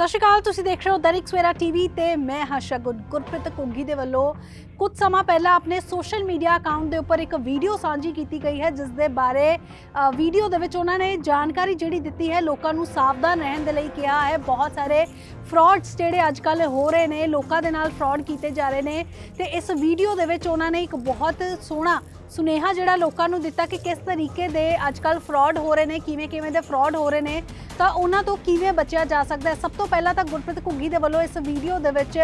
ਸਤਿ ਸ਼੍ਰੀ ਅਕਾਲ, ਤੁਸੀਂ ਦੇਖ ਰਹੇ ਹੋ ਦੈਨਿਕ ਸਵੇਰਾ ਟੀਵੀ ਤੇ ਮੈਂ ਹਾਂ ਸ਼ਗੁਨ। ਗੁਰਪ੍ਰੀਤ ਕੁੱਗੀ ਦੇ ਵੱਲੋਂ ਕੁਝ ਸਮਾਂ ਪਹਿਲਾਂ ਆਪਣੇ ਸੋਸ਼ਲ ਮੀਡੀਆ ਅਕਾਊਂਟ ਦੇ ਉੱਪਰ ਇੱਕ ਵੀਡੀਓ ਸਾਂਝੀ ਕੀਤੀ ਗਈ ਹੈ, ਜਿਸ ਦੇ ਬਾਰੇ ਵੀਡੀਓ ਦੇ ਵਿੱਚ ਉਹਨਾਂ ਨੇ ਜਾਣਕਾਰੀ ਜਿਹੜੀ ਦਿੱਤੀ ਹੈ, ਲੋਕਾਂ ਨੂੰ ਸਾਵਧਾਨ ਰਹਿਣ ਦੇ ਲਈ ਕਿਹਾ ਹੈ। ਬਹੁਤ ਸਾਰੇ ਫਰਾਡਸ ਜਿਹੜੇ ਅੱਜ ਕੱਲ ਹੋ ਰਹੇ ਨੇ, ਲੋਕਾਂ ਦੇ ਨਾਲ ਫਰਾਡ ਕੀਤੇ ਜਾ ਰਹੇ ਨੇ ਤੇ ਇਸ ਵੀਡੀਓ ਦੇ ਵਿੱਚ ਉਹਨਾਂ ਨੇ ਇੱਕ ਬਹੁਤ ਸੋਹਣਾ ਸੁਨੇਹਾ ਜਿਹੜਾ ਲੋਕਾਂ ਨੂੰ ਦਿੱਤਾ ਕਿ ਕਿਸ ਤਰੀਕੇ ਦੇ ਅੱਜ ਕੱਲ ਫਰਾਡ ਹੋ ਰਹੇ ਨੇ ਕਿਵੇਂ ਕਿਵੇਂ ਦੇ ਫਰਾਡ ਹੋ ਰਹੇ ਨੇ, ਤਾਂ ਉਹਨਾਂ ਤੋਂ ਕਿਵੇਂ ਬਚਿਆ ਜਾ ਸਕਦਾ ਹੈ? ਸਭ ਤੋਂ ਪਹਿਲਾਂ ਤਾਂ ਗੁਰਪ੍ਰੀਤ ਘੁੱਗੀ ਦੇ ਵੱਲੋਂ ਇਸ ਵੀਡੀਓ ਦੇ ਵਿੱਚ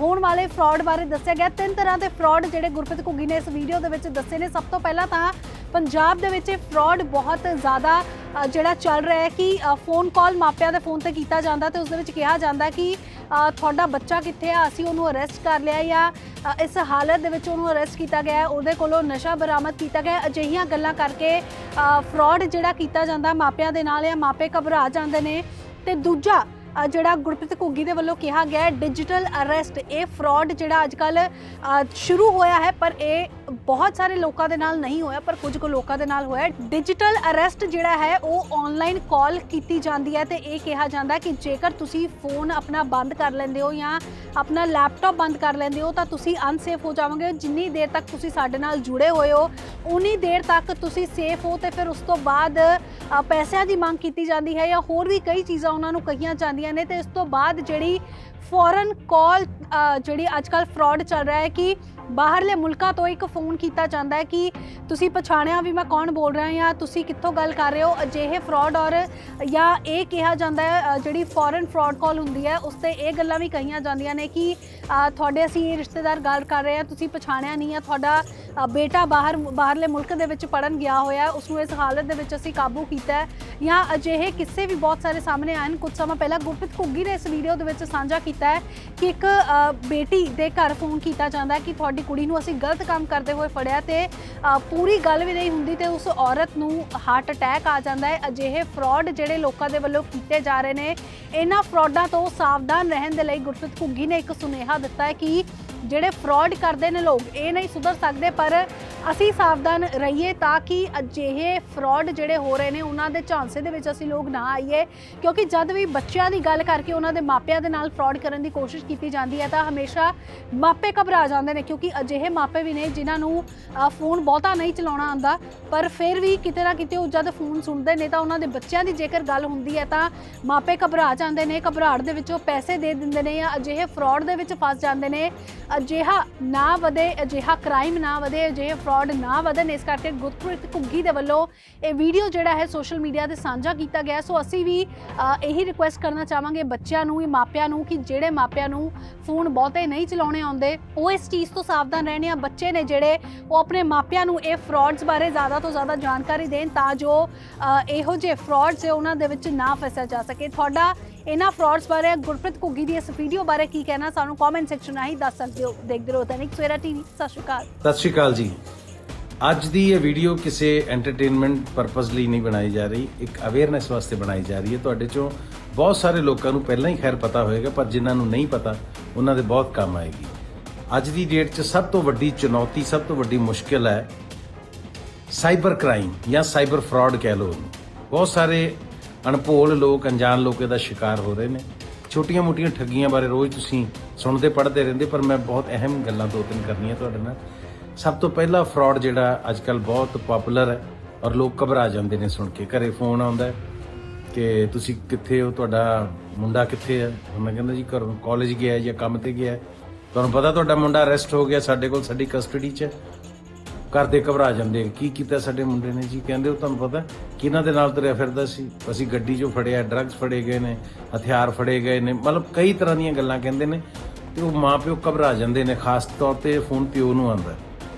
ਹੋਣ ਵਾਲੇ ਫਰਾਡ ਬਾਰੇ ਦੱਸਿਆ ਗਿਆ। ਤਿੰਨ ਤਰ੍ਹਾਂ ਦੇ ਫਰਾਡ ਜਿਹੜੇ ਗੁਰਪ੍ਰੀਤ ਘੁੱਗੀ ਨੇ ਇਸ ਵੀਡੀਓ ਦੇ ਵਿੱਚ ਦੱਸੇ ਨੇ। ਸਭ ਤੋਂ ਪਹਿਲਾਂ ਤਾਂ ਪੰਜਾਬ ਦੇ ਵਿੱਚ ਫਰਾਡ ਬਹੁਤ ਜ਼ਿਆਦਾ ਜਿਹੜਾ ਚੱਲ ਰਿਹਾ ਹੈ ਕਿ ਫੋਨ ਕਾਲ ਮਾਪਿਆਂ ਦੇ ਫੋਨ ਤੇ ਕੀਤਾ ਜਾਂਦਾ ਤੇ ਉਸ ਦੇ ਵਿੱਚ ਕਿਹਾ ਜਾਂਦਾ ਕਿ ਤੁਹਾਡਾ ਬੱਚਾ ਕਿੱਥੇ ਆ? ਅਸੀਂ ਉਹਨੂੰ ਅਰੈਸਟ ਕਰ ਲਿਆ ਜਾਂ ਇਸ ਹਾਲਤ ਦੇ ਵਿੱਚ ਉਹਨੂੰ ਅਰੈਸਟ ਕੀਤਾ ਗਿਆ ਉਹਦੇ ਕੋਲੋਂ ਨਸ਼ਾ ਬਰਾਮਦ ਕੀਤਾ ਗਿਆ ਅਜਿਹੀਆਂ ਗੱਲਾਂ ਕਰਕੇ ਫਰਾਡ ਜਿਹੜਾ ਕੀਤਾ ਜਾਂਦਾ ਮਾਪਿਆਂ ਦੇ ਨਾਲ ਜਾਂ ਮਾਪੇ ਘਬਰਾ ਜਾਂਦੇ ਨੇ। ਤੇ ਦੂਜਾ ਜਿਹੜਾ ਗੁਰਪ੍ਰੀਤ ਘੁੱਗੀ ਦੇ ਵੱਲੋਂ ਕਿਹਾ ਗਿਆ ਡਿਜੀਟਲ ਅਰੈਸਟ ਇਹ ਫਰਾਡ ਜਿਹੜਾ ਅੱਜ ਕੱਲ ਸ਼ੁਰੂ ਹੋਇਆ ਹੈ, ਪਰ ਇਹ ਬਹੁਤ ਸਾਰੇ ਲੋਕਾਂ ਦੇ ਨਾਲ ਨਹੀਂ ਹੋਇਆ, ਪਰ ਕੁਝ ਕੁ ਲੋਕਾਂ ਦੇ ਨਾਲ ਹੋਇਆ ਡਿਜੀਟਲ ਅਰੈਸਟ ਜਿਹੜਾ ਹੈ, ਉਹ ਆਨਲਾਈਨ ਕਾਲ ਕੀਤੀ ਜਾਂਦੀ ਹੈ ਤੇ ਇਹ ਕਿਹਾ ਜਾਂਦਾ ਕਿ ਜੇਕਰ ਤੁਸੀਂ ਫੋਨ ਆਪਣਾ ਬੰਦ ਕਰ ਲੈਂਦੇ ਹੋ ਜਾਂ ਆਪਣਾ ਲੈਪਟਾਪ ਬੰਦ ਕਰ ਲੈਂਦੇ ਹੋ, ਤਾਂ ਤੁਸੀਂ ਅਨਸੇਫ ਹੋ ਜਾਵੋਗੇ। ਜਿੰਨੀ ਦੇਰ ਤੱਕ ਤੁਸੀਂ ਸਾਡੇ ਨਾਲ ਜੁੜੇ ਹੋਏ ਹੋ ਉਨੀ ਦੇਰ ਤੱਕ ਤੁਸੀਂ ਸੇਫ ਹੋ ਤੇ ਫਿਰ ਉਸ ਤੋਂ ਬਾਅਦ ਪੈਸਿਆਂ ਦੀ ਮੰਗ ਕੀਤੀ ਜਾਂਦੀ ਹੈ ਜਾਂ ਹੋਰ ਵੀ ਕਈ ਚੀਜ਼ਾਂ ਉਹਨਾਂ ਨੂੰ ਕਹੀਆਂ ਜਾਂਦੀਆਂ ਨੇ ਤੇ ਇਸ ਤੋਂ ਬਾਅਦ ਜਿਹੜੀ ਫੋਰਨ ਕਾਲ ਜਿਹੜੀ ਅੱਜ ਕੱਲ ਫਰਾਡ ਚੱਲ ਰਿਹਾ ਹੈ ਕਿ ਬਾਹਰਲੇ ਮੁਲਕਾਂ ਤੋਂ ਇੱਕ ਫੋਨ ਕੀਤਾ ਜਾਂਦਾ ਹੈ ਕਿ ਤੁਸੀਂ ਪਛਾਣਿਆ ਵੀ ਮੈਂ ਕੌਣ ਬੋਲ ਰਿਹਾ ਜਾਂ ਤੁਸੀਂ ਕਿੱਥੋਂ ਗੱਲ ਕਰ ਰਹੇ ਹੋ, ਅਜਿਹੇ ਫਰਾਡ ਔਰ ਜਾਂ ਇਹ ਕਿਹਾ ਜਾਂਦਾ ਹੈ ਜਿਹੜੀ ਫੋਰਨ ਫਰਾਡ ਕਾਲ ਹੁੰਦੀ ਹੈ, ਉਸ ਤੇ ਇਹ ਗੱਲਾਂ ਵੀ ਕਹੀਆਂ ਜਾਂਦੀਆਂ ਨੇ ਕਿ ਤੁਹਾਡੇ ਅਸੀਂ ਰਿਸ਼ਤੇਦਾਰ ਗੱਲ ਕਰ ਰਹੇ ਹਾਂ, ਤੁਸੀਂ ਪਛਾਣਿਆ ਨਹੀਂ ਹੈ, ਤੁਹਾਡਾ ਬੇਟਾ ਬਾਹਰ ਬਾਹਰਲੇ ਮੁਲਕ ਦੇ ਵਿੱਚ ਪੜਨ ਗਿਆ ਹੋਇਆ ਹੈ, ਉਸ ਨੂੰ ਇਸ ਹਾਲਤ ਦੇ ਵਿੱਚ ਅਸੀਂ ਕਾਬੂ ਕੀਤਾ ਹੈ। ਜਾਂ ਅਜਿਹੇ ਕਿੱਸੇ ਵੀ ਬਹੁਤ ਸਾਰੇ ਸਾਹਮਣੇ ਆਏ ਹਨ ਕੁਝ ਸਮਾਂ ਪਹਿਲਾਂ ਗੁਰਪ੍ਰੀਤ ਘੁੱਗੀ ਨੇ ਇਸ ਵੀਡੀਓ ਦੇ ਵਿੱਚ ਸਾਂਝਾ ਕੀਤਾ ਹੈ ਕਿ ਇੱਕ ਬੇਟੀ ਦੇ ਘਰ ਫੋਨ ਕੀਤਾ ਜਾਂਦਾ ਹੈ ਕਿ ਤੁਹਾਡੀ ਕੁੜੀ ਨੂੰ ਅਸੀਂ ਗਲਤ ਕੰਮ ਕਰਦੇ ਹੋਏ ਫੜਿਆ ਤੇ ਪੂਰੀ ਗੱਲ ਵੀ ਨਹੀਂ ਹੁੰਦੀ ਤੇ ਉਸ ਔਰਤ ਨੂੰ ਹਾਰਟ ਅਟੈਕ ਆ ਜਾਂਦਾ ਹੈ। ਅਜਿਹੇ ਫਰਾਡ ਜਿਹੜੇ ਲੋਕਾਂ ਦੇ ਵੱਲੋਂ ਕੀਤੇ ਜਾ ਰਹੇ ਨੇ ਇਹਨਾਂ ਫਰਾਡਾਂ ਤੋਂ ਸਾਵਧਾਨ ਰਹਿਣ ਦੇ ਲਈ ਗੁਰਪ੍ਰੀਤ ਘੁੱਗੀ ਨੇ ਇੱਕ ਸੁਨੇਹਾ ਦਿੱਤਾ ਹੈ ਕਿ ਜਿਹੜੇ ਫਰਾਡ ਕਰਦੇ ਨੇ ਲੋਕ ਇਹ ਨਹੀਂ ਸੁਧਰ ਸਕਦੇ ਪਰ ਅਸੀਂ ਸਾਵਧਾਨ ਰਹੀਏ ਤਾਂ ਕਿ ਅਜਿਹੇ ਫਰਾਡ ਜਿਹੜੇ ਹੋ ਰਹੇ ਨੇ, ਉਹਨਾਂ ਦੇ ਝਾਂਸੇ ਦੇ ਵਿੱਚ ਅਸੀਂ ਲੋਕ ਨਾ ਆਈਏ। ਕਿਉਂਕਿ ਜਦ ਵੀ ਬੱਚਿਆਂ ਦੀ ਗੱਲ ਕਰਕੇ ਉਹਨਾਂ ਦੇ ਮਾਪਿਆਂ ਦੇ ਨਾਲ ਫਰਾਡ ਕਰਨ ਦੀ ਕੋਸ਼ਿਸ਼ ਕੀਤੀ ਜਾਂਦੀ ਹੈ, ਤਾਂ ਹਮੇਸ਼ਾ ਮਾਪੇ ਘਬਰਾ ਜਾਂਦੇ ਨੇ, ਕਿਉਂਕਿ ਅਜਿਹੇ ਮਾਪੇ ਵੀ ਨੇ ਜਿਨ੍ਹਾਂ ਨੂੰ ਫੋਨ ਬਹੁਤਾ ਨਹੀਂ ਚਲਾਉਣਾ ਆਉਂਦਾ। ਪਰ ਫਿਰ ਵੀ ਕਿਤੇ ਨਾ ਕਿਤੇ ਉਹ ਜਦ ਫੋਨ ਸੁਣਦੇ ਨੇ, ਤਾਂ ਉਹਨਾਂ ਦੇ ਬੱਚਿਆਂ ਦੀ ਜੇਕਰ ਗੱਲ ਹੁੰਦੀ ਹੈ, ਤਾਂ ਮਾਪੇ ਘਬਰਾ ਜਾਂਦੇ ਨੇ, ਘਬਰਾਹਟ ਦੇ ਵਿੱਚੋਂ ਪੈਸੇ ਦੇ ਦਿੰਦੇ ਨੇ ਜਾਂ ਅਜਿਹੇ ਫਰਾਡ ਦੇ ਵਿੱਚ ਫਸ ਜਾਂਦੇ ਨੇ। ਅਜਿਹਾ ਨਾ ਵਧੇ, ਅਜਿਹਾ ਕ੍ਰਾਈਮ ਨਾ ਵਧੇ, ਅਜਿਹੇ ਫਰਾਡ ਨਾ ਵਧਣ, ਇਸ ਕਰਕੇ ਗੁਰਪ੍ਰੀਤ ਘੁੱਗੀ ਦੇ ਵੱਲੋਂ ਇਹ ਵੀਡੀਓ ਜਿਹੜਾ ਹੈ ਸੋਸ਼ਲ ਮੀਡੀਆ ਤੇ ਸਾਂਝਾ ਕੀਤਾ ਗਿਆ ਸੋ ਅਸੀਂ ਵੀ ਇਹੀ ਰਿਕੁਐਸਟ ਕਰਨਾ ਚਾਹਾਂਗੇ ਬੱਚਿਆਂ ਨੂੰ ਵੀ ਮਾਪਿਆਂ ਨੂੰ ਕਿ ਜਿਹੜੇ ਮਾਪਿਆਂ ਨੂੰ ਫੋਨ ਬਹੁਤੇ ਨਹੀਂ ਚਲਾਉਣੇ ਆਉਂਦੇ, ਉਹ ਇਸ ਚੀਜ਼ ਤੋਂ ਸਾਵਧਾਨ ਰਹਿਣ ਆ ਬੱਚੇ ਨੇ ਜਿਹੜੇ, ਉਹ ਆਪਣੇ ਮਾਪਿਆਂ ਨੂੰ ਇਹ ਫਰਾਡਸ ਬਾਰੇ ਜ਼ਿਆਦਾ ਤੋਂ ਜ਼ਿਆਦਾ ਜਾਣਕਾਰੀ ਦੇਣ ਤਾਂ ਜੋ ਇਹੋ ਜਿਹੇ ਫਰਾਡਸ ਹੈ ਉਹਨਾਂ ਦੇ ਵਿੱਚ ਨਾ ਫਸਿਆ ਜਾ ਸਕੇ। ਤੁਹਾਡਾ ਇਹਨਾਂ ਫਰਾਡਸ ਬਾਰੇ, ਗੁਰਪ੍ਰੀਤ ਘੁੱਗੀ ਦੀ ਇਸ ਵੀਡੀਓ ਬਾਰੇ ਕੀ ਕਹਿਣਾ, ਸਾਨੂੰ ਕਮੈਂਟ ਸੈਕਸ਼ਨ ਰਾਹੀਂ ਦੱਸ ਸਕਦੇ ਹੋ, ਦੇਖਦੇ ਰਹੋ ਦੈਨਿਕ ਸਵੇਰਾ ਟੀਵੀ ਸਤਿ ਸ਼੍ਰੀ ਅਕਾਲ। ਸਤਿ ਸ਼੍ਰੀ ਅਕਾਲ ਜੀ। ਅੱਜ ਦੀ ਇਹ ਵੀਡੀਓ ਕਿਸੇ ਐਂਟਰਟੇਨਮੈਂਟ ਪਰਪਸ ਲਈ ਨਹੀਂ ਬਣਾਈ ਜਾ ਰਹੀ, ਇੱਕ ਅਵੇਅਰਨੈਸ ਵਾਸਤੇ ਬਣਾਈ ਜਾ ਰਹੀ ਹੈ। ਤੁਹਾਡੇ ਚੋਂ ਬਹੁਤ ਸਾਰੇ ਲੋਕਾਂ ਨੂੰ ਪਹਿਲਾਂ ਹੀ ਖੈਰ ਪਤਾ ਹੋਏਗਾ, ਪਰ ਜਿਨ੍ਹਾਂ ਨੂੰ ਨਹੀਂ ਪਤਾ, ਉਹਨਾਂ ਦੇ ਬਹੁਤ ਕੰਮ ਆਏਗੀ। ਅੱਜ ਦੀ ਡੇਟ 'ਚ ਸਭ ਤੋਂ ਵੱਡੀ ਚੁਣੌਤੀ, ਸਭ ਤੋਂ ਵੱਡੀ ਮੁਸ਼ਕਿਲ ਹੈ ਸਾਈਬਰ ਕ੍ਰਾਈਮ ਜਾਂ ਸਾਈਬਰ ਫਰਾਡ ਕਹਿ ਲਓ ਉਹਨੂੰ। ਬਹੁਤ ਸਾਰੇ ਅਣਭੋਲ ਲੋਕ, ਅਣਜਾਣ ਲੋਕ ਇਹਦਾ ਸ਼ਿਕਾਰ ਹੋ ਰਹੇ ਨੇ। ਛੋਟੀਆਂ-ਮੋਟੀਆਂ ਠੱਗੀਆਂ ਬਾਰੇ ਰੋਜ਼ ਤੁਸੀਂ ਸੁਣਦੇ, ਪੜ੍ਹਦੇ ਰਹਿੰਦੇ, ਪਰ ਮੈਂ ਬਹੁਤ ਅਹਿਮ ਗੱਲਾਂ ਦੋ ਤਿੰਨ ਕਰਨੀਆਂ ਤੁਹਾਡੇ ਨਾਲ। ਸਭ ਤੋਂ ਪਹਿਲਾ ਫਰਾਡ ਜਿਹੜਾ ਅੱਜ ਅੱਜਕੱਲ ਬਹੁਤ ਪਪੂਲਰ ਹੈ ਔਰ ਲੋਕ ਘਬਰਾ ਜਾਂਦੇ ਨੇ ਸੁਣ ਕੇ। ਘਰੇ ਫੋਨ ਆਉਂਦਾ ਹੈ ਕਿ ਤੁਸੀਂ ਕਿੱਥੇ ਹੋ? ਤੁਹਾਡਾ ਮੁੰਡਾ ਕਿੱਥੇ ਹੈ? ਮੈਂ ਕਹਿੰਦਾ ਜੀ ਘਰੋਂ ਕਾਲਜ ਗਿਆ ਜਾਂ ਕੰਮ ਤੇ ਗਿਆ, ਤੁਹਾਨੂੰ ਪਤਾ ਤੁਹਾਡਾ ਮੁੰਡਾ ਅਰੈਸਟ ਹੋ ਗਿਆ, ਸਾਡੇ ਕੋਲ ਸਾਡੀ ਕਸਟਡੀ 'ਚ ਘਰ ਦੇ ਘਬਰਾ ਜਾਂਦੇ ਕੀ ਕੀਤਾ ਸਾਡੇ ਮੁੰਡੇ ਨੇ ਜੀ? ਕਹਿੰਦੇ ਉਹ ਤੁਹਾਨੂੰ ਪਤਾ ਕਿਹਨਾਂ ਦੇ ਨਾਲ ਤੁਰਿਆ ਫਿਰਦਾ ਸੀ? ਅਸੀਂ ਗੱਡੀ 'ਚੋਂ ਫੜਿਆ ਡਰੱਗਸ ਫੜੇ ਗਏ ਨੇ, ਹਥਿਆਰ ਫੜੇ ਗਏ ਨੇ, ਮਤਲਬ ਕਈ ਤਰ੍ਹਾਂ ਦੀਆਂ ਗੱਲਾਂ ਕਹਿੰਦੇ ਨੇ ਤੇ ਉਹ ਮਾਪਿਓ ਘਬਰਾ ਜਾਂਦੇ ਨੇ, ਖਾਸ ਤੌਰ ਤੇ ਫੋਨ ਪਿਓ ਨੂੰ ਆਉਂਦਾ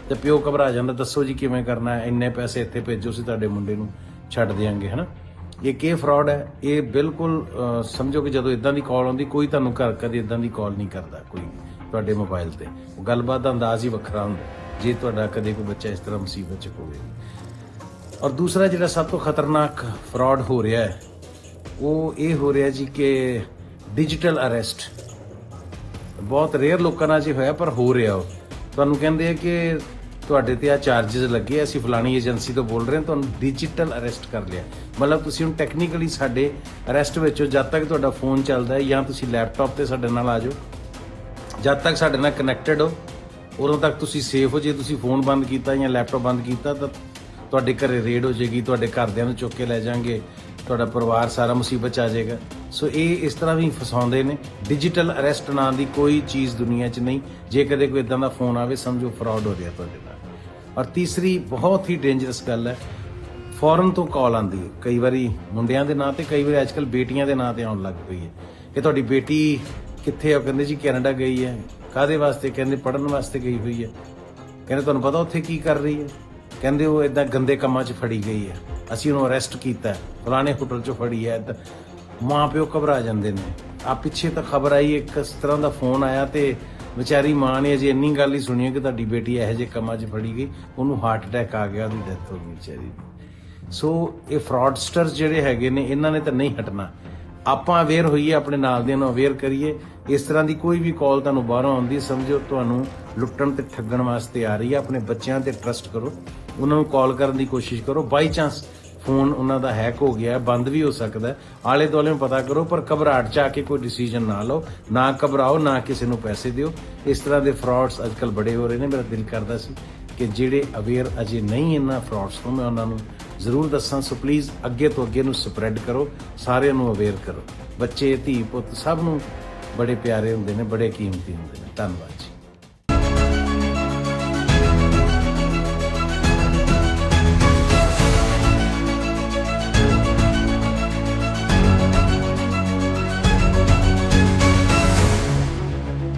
ਤੇ ਪਿਓ ਘਬਰਾ ਜਾਂਦਾ, ਦੱਸੋ ਜੀ ਕਿਵੇਂ ਕਰਨਾ ਹੈ? ਇੰਨੇ ਪੈਸੇ ਇੱਥੇ ਭੇਜੋ ਸੀ ਤੁਹਾਡੇ ਮੁੰਡੇ ਨੂੰ, ਛੱਡ ਦਿਆਂਗੇ, ਹਨਾ? ਇਹ ਕੀ ਫਰਾਡ ਹੈ? ਇਹ ਬਿਲਕੁਲ ਸਮਝੋ ਕਿ ਜਦੋਂ ਇਦਾਂ ਦੀ ਕਾਲ ਆਉਂਦੀ, ਕੋਈ ਤੁਹਾਨੂੰ ਘਰ ਕਦੇ ਇਦਾਂ ਦੀ ਕਾਲ ਨਹੀਂ ਕਰਦਾ, ਕੋਈ ਤੁਹਾਡੇ ਮੋਬਾਈਲ ਤੇ। ਉਹ ਗੱਲਬਾਤ ਦਾ ਅੰਦਾਜ਼ ਹੀ ਵੱਖਰਾ ਹੁੰਦਾ, ਜੇ ਤੁਹਾਡਾ ਕਦੇ ਕੋਈ ਬੱਚਾ ਇਸ ਤਰ੍ਹਾਂ ਮੁਸੀਬਤ 'ਚ ਹੋਵੇ ਔਰ ਦੂਸਰਾ ਜਿਹੜਾ ਸਭ ਤੋਂ ਖਤਰਨਾਕ ਫਰਾਡ ਹੋ ਰਿਹਾ ਹੈ, ਉਹ ਇਹ ਹੋ ਰਿਹਾ ਜੀ ਕਿ ਡਿਜੀਟਲ ਅਰੈਸਟ ਬਹੁਤ ਰੇਅਰ ਲੋਕਾਂ ਨਾਲ ਜੀ ਹੋਇਆ, ਪਰ ਹੋ ਰਿਹਾ ਉਹ। ਤੁਹਾਨੂੰ ਕਹਿੰਦੇ ਆ ਕਿ ਤੁਹਾਡੇ ਤੇ ਆ ਚਾਰजेस ਲੱਗੇ ਅਸੀਂ ਫਲਾਣੀ ਏਜੰਸੀ ਤੋਂ ਬੋਲ ਰਹੇ ਹਾਂ, ਤੁਹਾਨੂੰ ਡਿਜੀਟਲ ਅਰੈਸਟ ਕਰ ਲਿਆ। ਮਤਲਬ ਤੁਸੀਂ ਹੁਣ ਟੈਕਨੀਕਲੀ ਸਾਡੇ ਅਰੈਸਟ ਵਿੱਚ ਜਦ ਤੱਕ ਤੁਹਾਡਾ ਫੋਨ ਚੱਲਦਾ ਹੈ ਜਾਂ ਤੁਸੀਂ ਲੈਪਟਾਪ ਤੇ ਸਾਡੇ ਨਾਲ ਆ ਜਾਓ, ਜਦ ਤੱਕ ਸਾਡੇ ਨਾਲ ਕਨੈਕਟਡ ਹੋ, ਉਦੋਂ ਤੱਕ ਤੁਸੀਂ ਸੇਫ ਹੋ। ਜੇ ਤੁਸੀਂ ਫੋਨ ਬੰਦ ਕੀਤਾ ਜਾਂ ਲੈਪਟਾਪ ਬੰਦ ਕੀਤਾ, ਤਾਂ ਤੁਹਾਡੇ ਘਰੇ ਰੇਡ ਹੋ ਜਾਏਗੀ, ਤੁਹਾਡੇ ਘਰਦਿਆਂ ਨੂੰ ਚੁੱਕ ਕੇ ਲੈ ਜਾਾਂਗੇ ਤੁਹਾਡਾ ਪਰਿਵਾਰ ਸਾਰਾ ਮੁਸੀਬਤ ਚ ਆ ਜਾਏਗਾ। ਸੋ ਇਹ ਇਸ ਤਰ੍ਹਾਂ ਵੀ ਫਸਾਉਂਦੇ ਨੇ। ਡਿਜੀਟਲ ਅਰੈਸਟ ਨਾਂ ਦੀ ਕੋਈ ਚੀਜ਼ ਦੁਨੀਆ 'ਚ ਨਹੀਂ। ਜੇ ਕਦੇ ਕੋਈ ਇਦਾਂ ਦਾ ਫੋਨ ਆਵੇ ਸਮਝੋ ਫਰਾਡ ਹੋ ਰਿਹਾ ਤੁਹਾਡੇ ਨਾਲ। ਔਰ ਤੀਸਰੀ ਬਹੁਤ ਹੀ ਡੇਂਜਰਸ ਗੱਲ ਹੈ ਫੌਰਨ ਤੋਂ ਕਾਲ ਆਂਦੀ ਹੈ। ਕਈ ਵਾਰੀ ਮੁੰਡਿਆਂ ਦੇ ਨਾਂ ਤੇ ਕਈ ਵਾਰੀ ਅੱਜਕੱਲ ਬੇਟੀਆਂ ਦੇ ਨਾਂ ਤੇ ਆਉਣ ਲੱਗ ਪਈ ਹੈ ਕਿ ਤੁਹਾਡੀ ਬੇਟੀ ਕਿੱਥੇ ਆ? ਉਹ ਕਹਿੰਦੇ ਜੀ ਕੈਨੇਡਾ ਗਈ ਹੈ। ਕਾਦੇ ਵਾਸਤੇ? ਕਹਿੰਦੇ ਪੜਨ ਵਾਸਤੇ ਗਈ ਹੋਈ ਹੈ। ਕਹਿੰਦੇ ਤੁਹਾਨੂੰ ਪਤਾ ਉੱਥੇ ਕੀ ਕਰ ਰਹੀ ਹੈ? ਕਹਿੰਦੇ ਉਹ ਇਦਾਂ ਗੰਦੇ ਕੰਮਾਂ 'ਚ ਫੜੀ ਗਈ ਹੈ। ਅਸੀਂ ਉਹਨੂੰ ਅਰੈਸਟ ਕੀਤਾ ਹੈ, ਫਲਾਣੇ ਹੋਟਲ 'ਚ ਫੜੀ ਹੈ। ਏਦਾਂ। ਮਾਂ ਪਿਓ ਘਬਰਾ ਜਾਂਦੇ ਨੇ। ਆ ਪਿੱਛੇ ਤਾਂ ਖਬਰ ਆਈ, ਇੱਕ ਇਸ ਤਰ੍ਹਾਂ ਦਾ ਫੋਨ ਆਇਆ ਤੇ ਵਿਚਾਰੀ ਮਾਂ ਨੇ ਅਜੇ ਇੰਨੀ ਗੱਲ ਹੀ ਸੁਣੀ ਕਿ ਤੁਹਾਡੀ ਬੇਟੀ ਇਹੋ ਜਿਹੇ ਕੰਮਾਂ 'ਚ ਫੜੀ ਗਈ, ਉਹਨੂੰ ਹਾਰਟ ਅਟੈਕ ਆ ਗਿਆ, ਉਹਦੀ ਡੈਥ ਹੋ ਗਈ ਵਿਚਾਰੀ ਸੋ ਇਹ ਫਰਾਡਸਟਰਸ ਜਿਹੜੇ ਹੈਗੇ ਨੇ, ਇਹਨਾਂ ਨੇ ਤਾਂ ਨਹੀਂ ਹਟਣਾ। ਆਪਾਂ ਅਵੇਅਰ ਹੋਈਏ, ਆਪਣੇ ਨਾਲ ਦਿਆਂ ਨੂੰ ਅਵੇਅਰ ਕਰੀਏ। ਇਸ ਤਰ੍ਹਾਂ ਦੀ ਕੋਈ ਵੀ ਕਾਲ ਤੁਹਾਨੂੰ ਬਾਹਰੋਂ ਆਉਂਦੀ, ਸਮਝੋ ਤੁਹਾਨੂੰ ਲੁੱਟਣ ਤੇ ਠੱਗਣ ਵਾਸਤੇ ਆ ਰਹੀ ਹੈ। ਆਪਣੇ ਬੱਚਿਆਂ ਤੇ ਟਰਸਟ ਕਰੋ। ਉਹਨਾਂ ਨੂੰ ਕਾਲ ਕਰਨ ਦੀ ਕੋਸ਼ਿਸ਼ ਕਰੋ। ਬਾਈ ਚਾਂਸ ਫੋਨ ਉਹਨਾਂ ਦਾ ਹੈਕ ਹੋ ਗਿਆ, ਬੰਦ ਵੀ ਹੋ ਸਕਦਾ ਆਲੇ ਦੁਆਲੇ ਨੂੰ ਪਤਾ ਕਰੋ, ਪਰ ਘਬਰਾਹਟ ਚ ਆ ਕੇ ਕੋਈ ਡਿਸੀਜਨ ਨਾ ਲਓ, ਨਾ ਘਬਰਾਓ, ਨਾ ਕਿਸੇ ਨੂੰ ਪੈਸੇ ਦਿਓ। ਇਸ ਤਰ੍ਹਾਂ ਦੇ ਫਰਾਡਸ ਅੱਜਕੱਲ ਬੜੇ ਹੋ ਰਹੇ ਨੇ, ਮੇਰਾ ਦਿਲ ਕਰਦਾ ਸੀ ਕਿ ਜਿਹੜੇ ਅਵੇਅਰ ਅਜੇ ਨਹੀਂ ਇਹਨਾਂ ਫਰਾਡਸ ਤੋਂ, ਮੈਂ ਉਹਨਾਂ ਨੂੰ ਜ਼ਰੂਰ ਦੱਸਾਂ। ਸੋ ਪਲੀਜ਼ ਅੱਗੇ ਤੋਂ ਅੱਗੇ ਨੂੰ ਸਪਰੈਡ ਕਰੋ, ਸਾਰਿਆਂ ਨੂੰ ਅਵੇਅਰ ਕਰੋ। ਬੱਚੇ, ਧੀ, ਪੁੱਤ, ਸਭ ਨੂੰ ਬੜੇ ਪਿਆਰੇ ਹੁੰਦੇ ਨੇ, ਬੜੇ ਕੀਮਤੀ ਹੁੰਦੇ ਨੇ। ਧੰਨਵਾਦ ਜੀ।